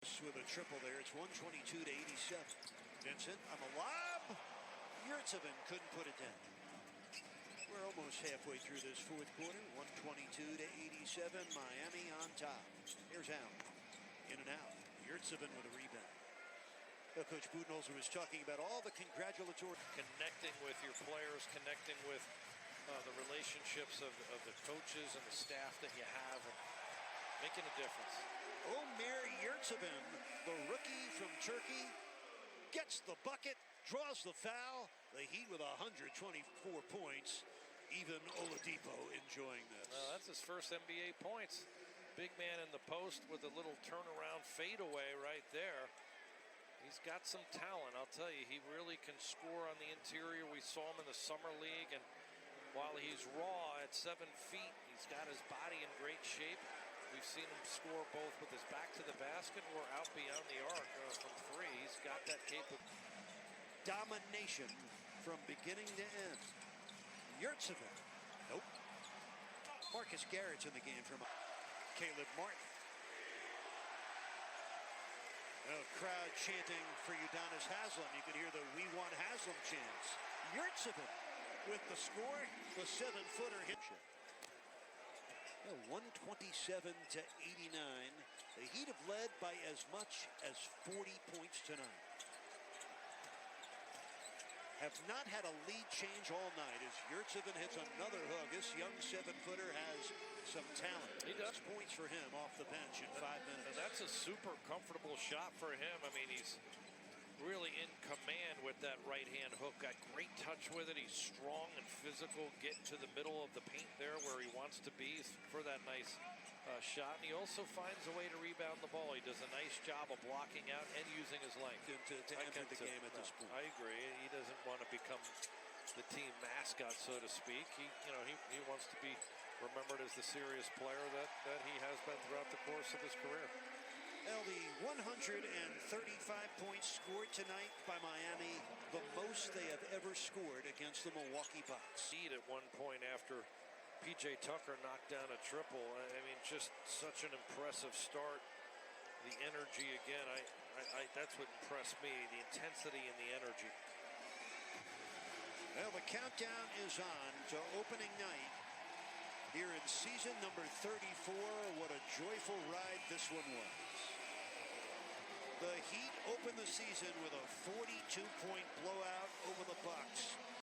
with a triple there. It's 122 to 87. Vincent the lob. Yurtsevin couldn't put it down. We're almost halfway through this fourth quarter. 122 to 87. Miami on top. Here's Allen. In and out. Yurtsevin with a rebound. Well, Coach Budenholzer was talking about all the congratulatory. connecting with your players, connecting with uh, the relationships of, of the coaches and the staff that you have, making a difference. Omer Yurtsevin, the rookie from Turkey, gets the bucket, draws the foul. The Heat with 124 points. Even Oladipo enjoying this. Uh, that's his first NBA points. Big man in the post with a little turnaround fadeaway right there. He's got some talent, I'll tell you. He really can score on the interior. We saw him in the summer league, and while he's raw at seven feet, he's got his body in great shape. We've seen him score both with his back to the basket or out beyond the arc uh, from three. He's got that capability. Domination from beginning to end. Yurtsevin. Nope. Marcus Garrett's in the game from Caleb Martin. A crowd chanting for Udonis Haslam. You can hear the We Want Haslam chants. Yurtsevin with the score, the seven-footer hit. Well, 127 to 89. The Heat have led by as much as 40 points tonight. Have not had a lead change all night as Yurtsevin hits another hook. This young seven-footer has some talent. He does. Six points for him off the bench in five And minutes. that's a super comfortable shot for him. I mean, he's really in command with that right hand hook. Got great touch with it. He's strong and physical. Getting to the middle of the paint there where he wants to be for that nice uh, shot. And he also finds a way to rebound the ball. He does a nice job of blocking out and using his length. To, to, enter the game at this point. I agree. He doesn't want to become the team mascot, so to speak. He, you know, he, he wants to be remembered as the serious player that, that he has been throughout the course of his career. Well, the 135 points scored tonight by Miami, the most they have ever scored against the Milwaukee Bucks. Lead at one point after PJ Tucker knocked down a triple. I mean, just such an impressive start. The energy again, I, I, I that's what impressed me. The intensity and the energy. Well, the countdown is on to opening night here in season number 34. What a joyful ride this one was. The Heat opened the season with a 42-point blowout over the Bucks.